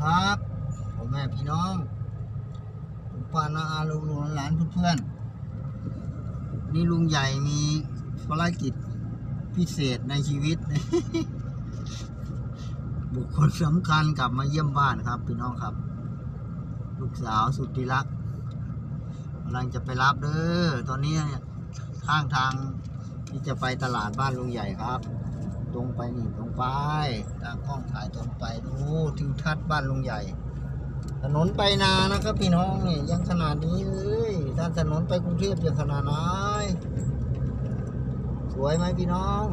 ครับพ่อแม่พี่น้องลุงป้านาอาลุงลุงหลานเพื่อนๆนี่ลุงใหญ่มีภารกิจพิเศษในชีวิต บุคคลสำคัญกลับมาเยี่ยมบ้านครับพี่น้องครับ ลูกสาวสุดที่รักกำลังจะไปรับเด้อตอนนี้ข้างทางที่จะไปตลาดบ้านลุงใหญ่ครับ ตรงไปนี่ตรงไปตากล้องถ่ายตรงไปดูทิวทัศน์บ้านลุงใหญ่ ถนนไปนานะครับ พี่น้องนี่ยังขนาดนี้เลยถ้าถนนไปกรุงเทพจะขนาดไหนสวยไหมพี่น้อง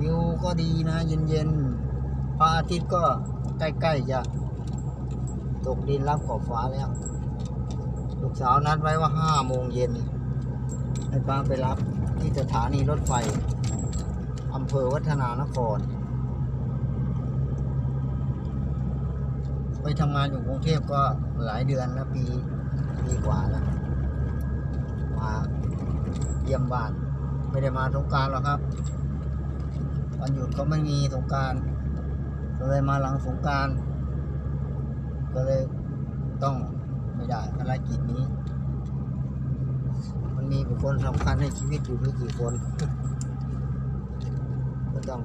วิวก็ดีนะ เย็นๆพระอาทิตย์ก็ใกล้ๆจะตกดินรับขอบฟ้าแล้ว ลูกสาวนัดไว้ว่าห้าโมงเย็นให้ป้าไปรับที่สถานีรถไฟ อำเภอวัฒนานคร ไปทำงานอยู่กรุงเทพก็หลายเดือนแล้วปีปีกว่าแล้วมาเยี่ยมบ้าน ไม่ได้มาสงการหรอกครับวันหยุดก็ไม่มีสงการก็เลยมาหลังสงการก็เลยต้องไม่ได้ภารกิจนี้ มันมีบุคคลสำคัญในชีวิตอยู่ไม่กี่คน ก็ต้อง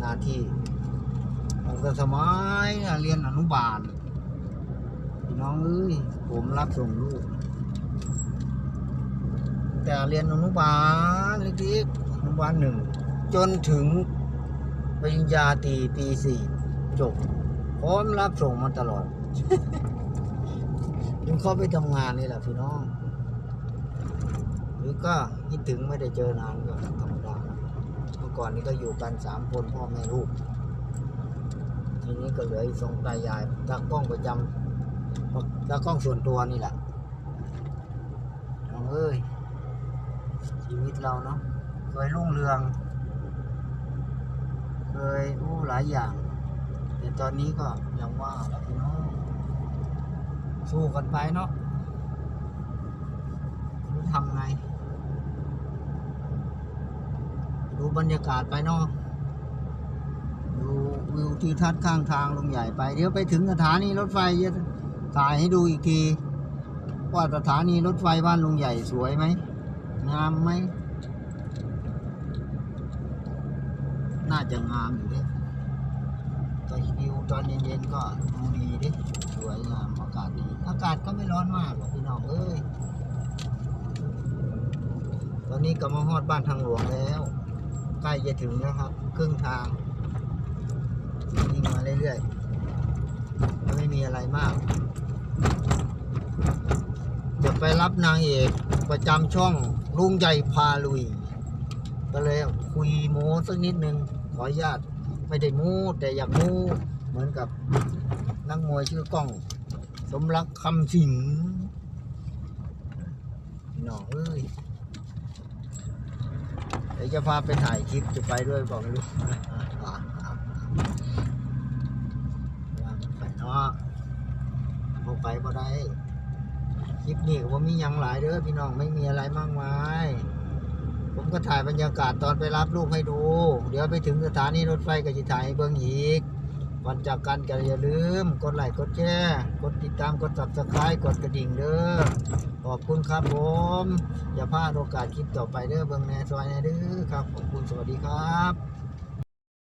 หน้าที่ตั้งแต่สมัยเรียนอนุบาลพี่น้องเอ้ยผมรับส่งลูก แต่เรียนอนุบาลเล็กๆอนุบาลหนึ่งจนถึงปริญญาตรีปีสี่จบพร้อมรับส่งมาตลอดถึงเข้าไปทำงานนี่แหละพี่น้อง หรือก็คิดถึงไม่ได้เจอนานก็ธรรมดา ก่อนนี้ก็อยู่กันสามคนพ่อแม่ลูก ทีนี้ก็เหลืออีกสองตายายตากล้องประจำตากล้องส่วนตัวนี่แหละน้องเอ้ย ชีวิตเราเนาะเคยรุ่งเรือง เคยอู้หลายอย่าง แต่ตอนนี้ก็ยังว่าแหละพี่น้องสู้กันไปเนาะรู้ทำไง ดู บรรยากาศไปเนาะดูวิวทิวทัศน์ข้างทางลงใหญ่ไป เดี๋ยวไปถึงสถานีรถไฟจะถ่ายให้ดูอีกที ว่าสถานีรถไฟบ้านลุงใหญ่สวยไหมงามไหมน่าจะงามอยู่ดิตอนวิวตอนเย็นๆก็ดูดีดิสวยงามอากาศดีอากาศก็ไม่ร้อนมากหรอกพี่น้องเอ้ยตอนนี้ก็มาฮอดบ้านทางหลวงแล้ว ใกล้จะถึงแล้วครับ ครึ่งทางวิ่งมาเรื่อยๆไม่มีอะไรมาก จะไปรับนางเอกประจำช่องลุงใหญ่พาลุย ก็เลยคุยโม้สักนิดนึง ขออนุญาตไม่ได้มูแต่อยากมูเหมือนกับนักมวยชื่อกล้อง สมรักคำสิงหน่อเอ้ย ดี๋ยวจะพาไปถ่ายคลิปจะไปด้วยบอกไม่รู้ว่าไปเนาะพอไปก็ได้คลิปนี้ก็บ่มียังหลายเด้อพี่น้องไม่มีอะไรมากมายผมก็ถ่ายบรรยากาศตอนไปรับลูกให้ดู เดี๋ยวไปถึงสถานีรถไฟก็จะถ่ายเบิ่งอีกก่อนจากกันก็อย่าลืม กดไลค์กดแชร์กดติดตามกด subscribe กดกระดิ่งเด้อ อบคุณครับผม อย่าพลาดโอกาสคลิปต่อไปเด้อเบิ่งแน่ซอยแน่เด้อครับ ขอบคุณสวัสดีครับ